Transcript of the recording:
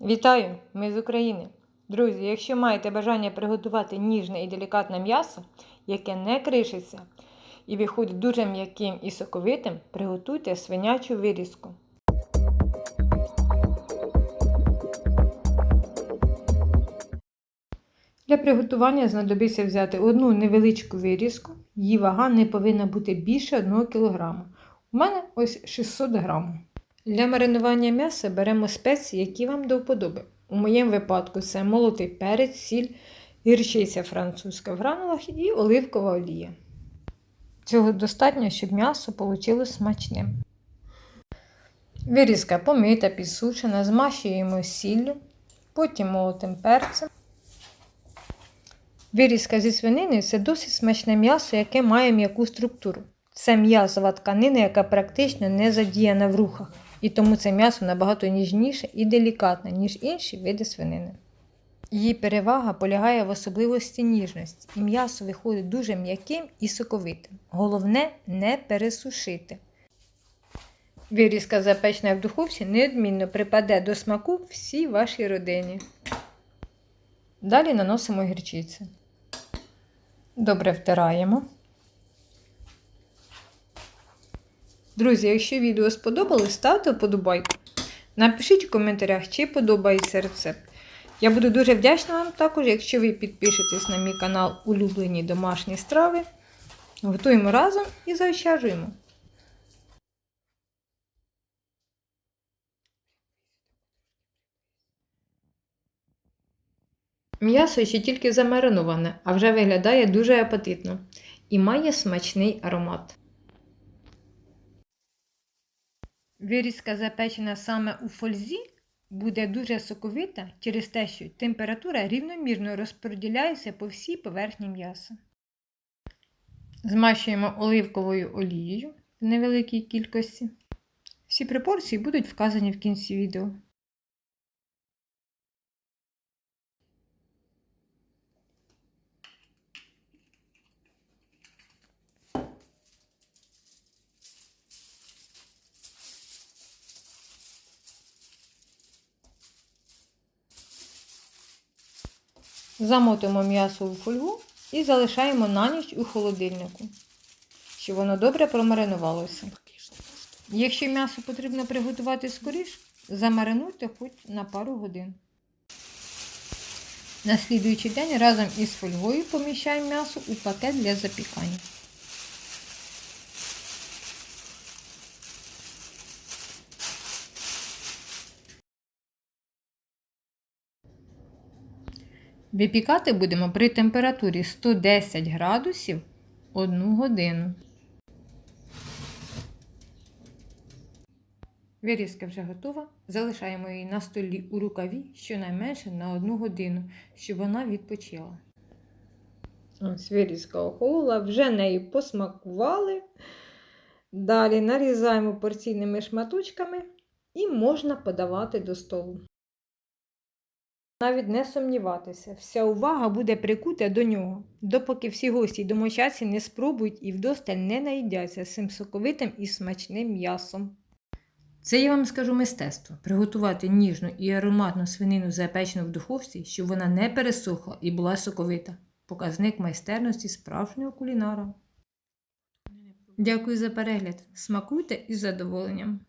Вітаю! Ми з України. Друзі, якщо маєте бажання приготувати ніжне і делікатне м'ясо, яке не кришиться і виходить дуже м'яким і соковитим, приготуйте свинячу вирізку. Для приготування знадобиться взяти одну невеличку вирізку, її вага не повинна бути більше 1 кг. У мене ось 600 г. Для маринування м'яса беремо спеції, які вам до вподоби. У моєму випадку це молотий перець, сіль, гірчиця французька в гранулах і оливкова олія. Цього достатньо, щоб м'ясо вийшло смачним. Вирізка помита, підсушена, змащуємо сіллю, потім молотим перцем. Вирізка зі свинини це досить смачне м'ясо, яке має м'яку структуру. Це м'ясова тканина, яка практично не задіяна в рухах, і тому це м'ясо набагато ніжніше і делікатне, ніж інші види свинини. Її перевага полягає в особливості ніжності, і м'ясо виходить дуже м'яким і соковитим. Головне не пересушити. Вирізка запечена в духовці неодмінно припаде до смаку всій вашій родині. Далі наносимо гірчицю. Добре втираємо. Друзі, якщо відео сподобалось, ставте вподобайку. Напишіть у коментарях, чи подобається рецепт. Я буду дуже вдячна вам також, якщо ви підпишетесь на мій канал Улюблені домашні страви. Готуємо разом і заощаджуємо. М'ясо ще тільки замариноване, а вже виглядає дуже апетитно і має смачний аромат. Вирізка запечена саме у фользі буде дуже соковита через те, що температура рівномірно розподіляється по всій поверхні м'яса. Змащуємо оливковою олією в невеликій кількості. Всі пропорції будуть вказані в кінці відео. Замотуємо м'ясо у фольгу і залишаємо на ніч у холодильнику, щоб воно добре промаринувалося. Якщо м'ясо потрібно приготувати скоріш, замаринуйте хоч на пару годин. На слідуючий день разом із фольгою поміщаємо м'ясо у пакет для запікання. Випікати будемо при температурі 110 градусів 1 годину. Вирізка вже готова. Залишаємо її на столі у рукаві щонайменше на 1 годину, щоб вона відпочила. Ось вирізка охолола, вже нею посмакували. Далі нарізаємо порційними шматочками і можна подавати до столу. Навіть не сумніватися, вся увага буде прикута до нього, допоки всі гості й домочадці не спробують і вдосталь не наїдяться цим соковитим і смачним м'ясом. Це я вам скажу мистецтво приготувати ніжну і ароматну свинину запечену в духовці, щоб вона не пересохла і була соковита. Показник майстерності справжнього кулінара. Дякую за перегляд. Смакуйте із задоволенням.